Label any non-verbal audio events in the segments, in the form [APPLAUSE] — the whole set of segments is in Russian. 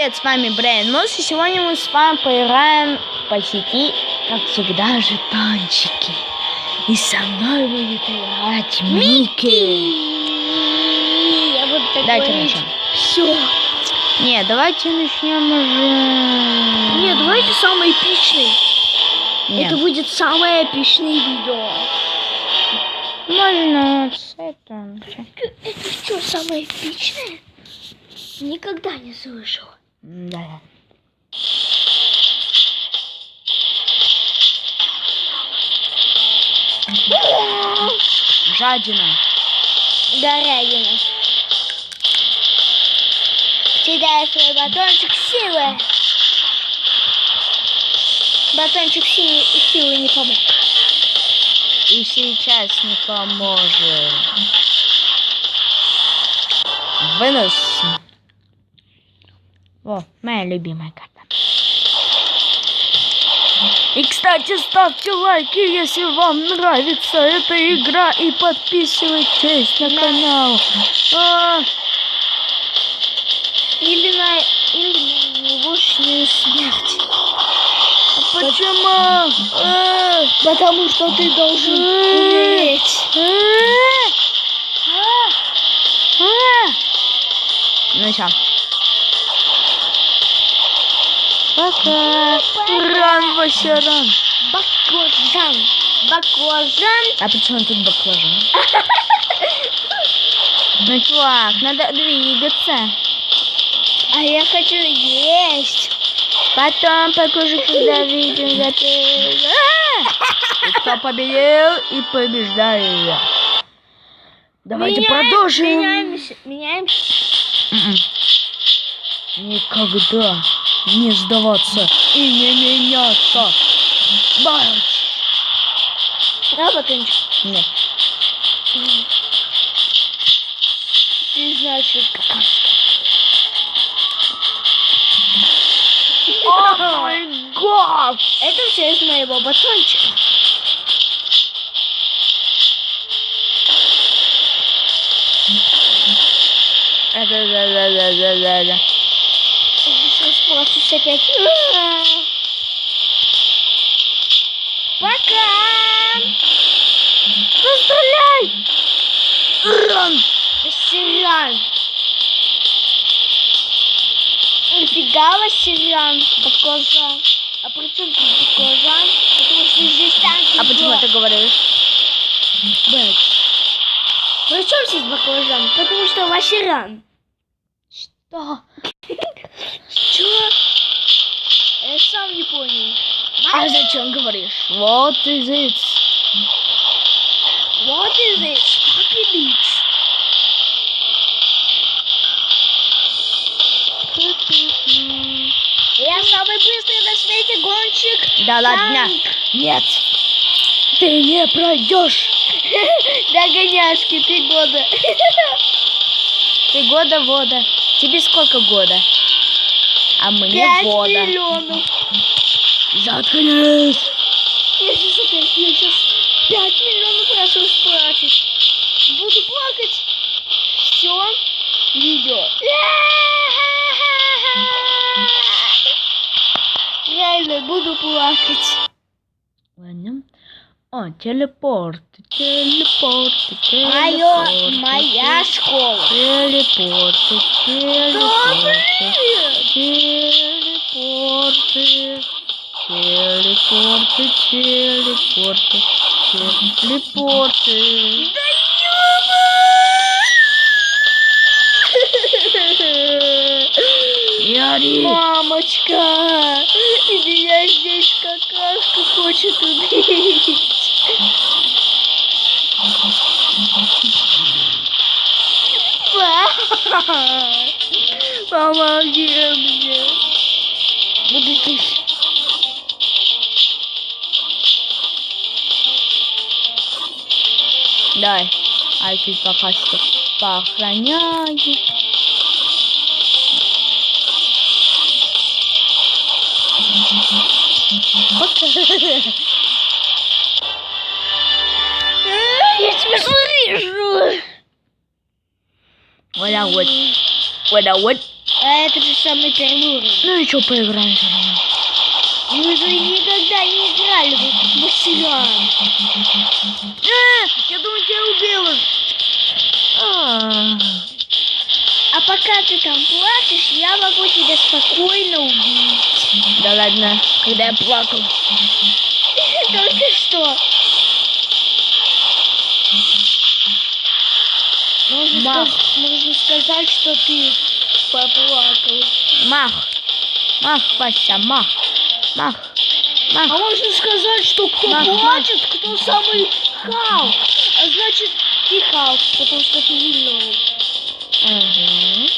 Привет, с вами Брейн Мус, и сегодня мы с вами поиграем по сети, как всегда, жетончики. И со мной будет играть Микки. Я буду так Дайте говорить. начнем. Все. Не, давайте начнем уже. Нет, давайте самый эпичный. Нет, Это будет самое эпичное видео. можно с этого начать. Это что, самое эпичное? Никогда не слышал. Да. Жадина. Горягина. Кидай свой батончик силы. Батончик си- силы не помог. И сейчас не поможет. Вынос. О, моя любимая карта. И, кстати, ставьте лайки, если вам нравится эта игра, и подписывайтесь на канал. А, Или на, или на научную смерть. почему? А, Потому что ты должен умереть. а, а. Ну что? Пока. Ран, вообще ран. Баклажан. Баклажан. А почему тут баклажан? [LAUGHS] Ну, чувак, надо двигаться. А я хочу есть. Потом покажу, когда видео запишем. А! Кто победил и побеждаю я. Давайте Меняем- продолжим. Меняемся. Меняемся. М-м. Никогда не сдаваться и не меняться. Марш! Да, батончик? Нет. Ты значит какашка. О мой гад! Это все из моего батончика. Да-да-да-да-да-да. Я сейчас плачусь опять. Пока! Постреляй! Ран! Василян! Нифига Василян, баклажан. А при чем тут баклажан? Потому что здесь танки. А почему ты говоришь? Бэк. При чем здесь баклажан? Потому что Василян. Что? Чё? Я сам не понял. А зачем говоришь? Вот и здесь. What is this? Fucking bitch. Я самый быстрый на свете гонщик. Да ладно. Нет. Ты не пройдешь. [LAUGHS] Догоняшки, ты года. [LAUGHS] Ты года вода. Тебе сколько года? А мне года. миллионов. Заткнись. Я сейчас опять, я сейчас пять миллионов раз расплачусь. Буду плакать. Все. Видео. Реально буду плакать. О, телепорт, телепорт, телепорт. Моё, моя школа. Телепорт, телепорт, Добрый. телепорт, телепорт, телепорт, телепорт. Яри. Мамочка, меня здесь какашка хочет убить. Помоги мне. Буду здесь. Давай. А ты пока что поохраняю. Зарежу. Вот так вот. Вот так вот. А это же самый первый уровень. Ну и что, поиграем со мной? Мы же никогда не играли в мастера. Э, я думаю, тебя убила. А, А пока ты там плачешь, я могу тебя спокойно убить. Да ладно, когда я плакал. [LAUGHS] Только что. Можно, Мах. можно сказать, что ты поплакал. Мах. Мах, Вася, мах. Мах. А Мах. можно сказать, что кто Мах, плачет, кто самый Халк. А значит, ты Халк, потому что ты зеленый. Угу.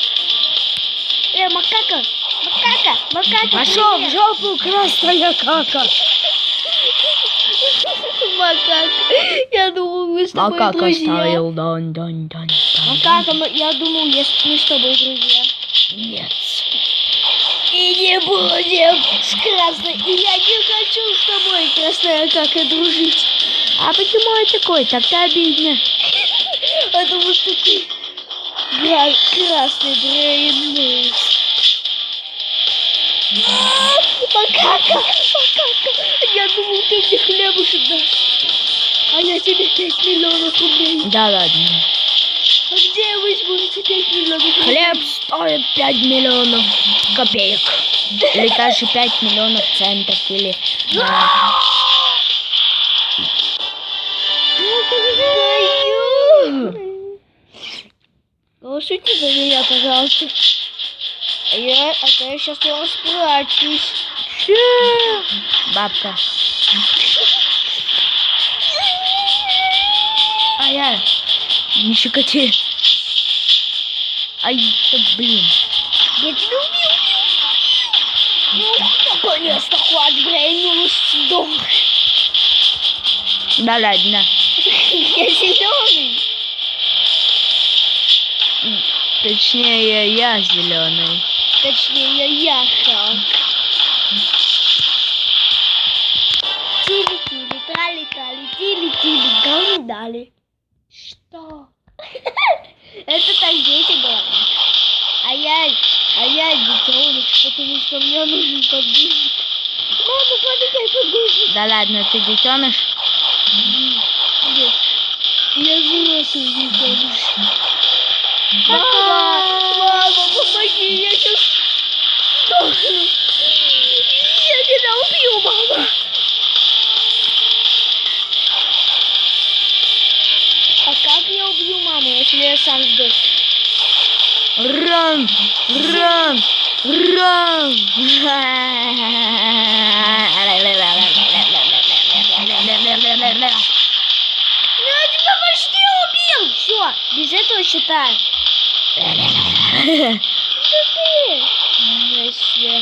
Э, макака, макака, макака. Пошел в жопу, красная кака. Макака. Я думал, мы с тобой Макака друзья. ставил дон дон дон дон. Макака, я думал, с- мы с тобой друзья. Нет. И не будем с красной. И я не хочу с тобой, красная кака, дружить. А почему я такой? Так-то обидно. [LAUGHS] Потому что ты красный брейн Макака, макака. Я думал, ты мне хлебушек дашь. А я тебе 5 миллионов рублей. Да ладно. А где возьму эти 5 миллионов рублей? Хлеб стоит 5 миллионов копеек. Или даже 5 миллионов центов. Или... а. Голосуйте за меня, пожалуйста. А я, а то я сейчас не расплачусь. Бабка. А я... Не щекоти. Ай, да блин. Я тебя убью. Ну, наконец-то хватит Брейнус сдох. Да ладно. Я зеленый. Точнее, я зеленый. Точнее, я Халк. Тили-тили, трали-тали, тили-тили, галдали. Что? [LAUGHS] Это так дети говорят. А я, а я детеныш, потому что мне нужен подгузник. Мама, подай подгузник. Да ладно, ты детеныш? Нет, я взрослый детеныш. Мама, мама, помоги, я сейчас сдохну. Я тебя убью, мама. А как я убью маму, если я сам сдох? Ран! Ран! Ран! Ну, я тебя почти убил. Все, без этого считай. Да ты. Вообще.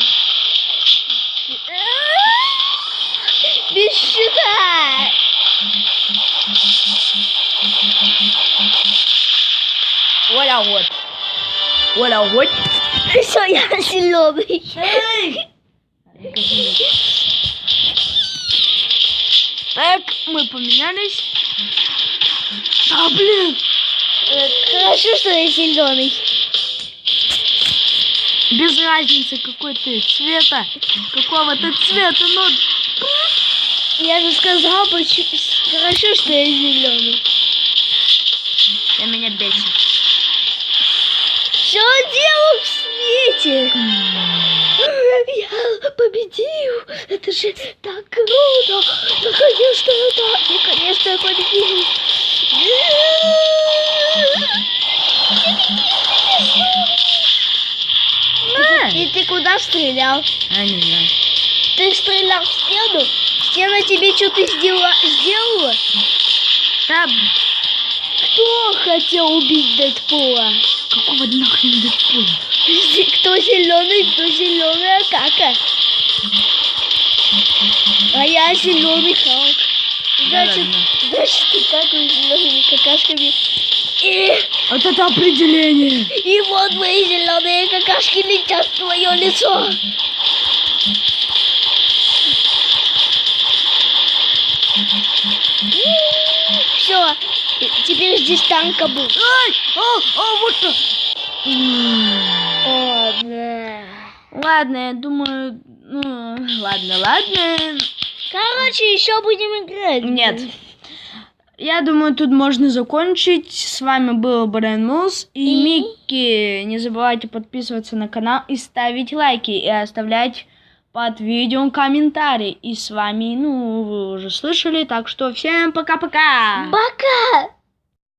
Без счета. Оля вот. Оля вот. Все, я зеленый. Так, мы поменялись. А, блин. Хорошо, что я зеленый. Без разницы, какой ты цвета. Какого ты цвета, ну... Я же сказал, почему... хорошо, что я зеленый. Ты меня бесит. Все дело в свете. Я победил. Это же так круто. Наконец-то это... Наконец-то я победил. Стрелял? А, не знаю. Ты стрелял в стену? Стена тебе что-то сделала? сделала? Да, Кто хотел убить Дэдпула? какого нахрен Дэдпула? Кто зеленый, кто зеленая кака. А я зеленый Халк. Значит, ладно. значит, ты какой зелеными какашками. И, Вот это определение. и вот мои зеленые какашки летят в твое лицо. Все, теперь здесь танка был. Ай! О, о, вот что. Ладно. Ладно, я думаю, ну, ладно, ладно. Короче, еще будем играть. Нет. Я думаю, тут можно закончить. С вами был Брэн Мулс и, И? Микки. Не забывайте подписываться на канал и ставить лайки, и оставлять под видео комментарии. И с вами, ну, вы уже слышали, так что всем пока-пока. Пока!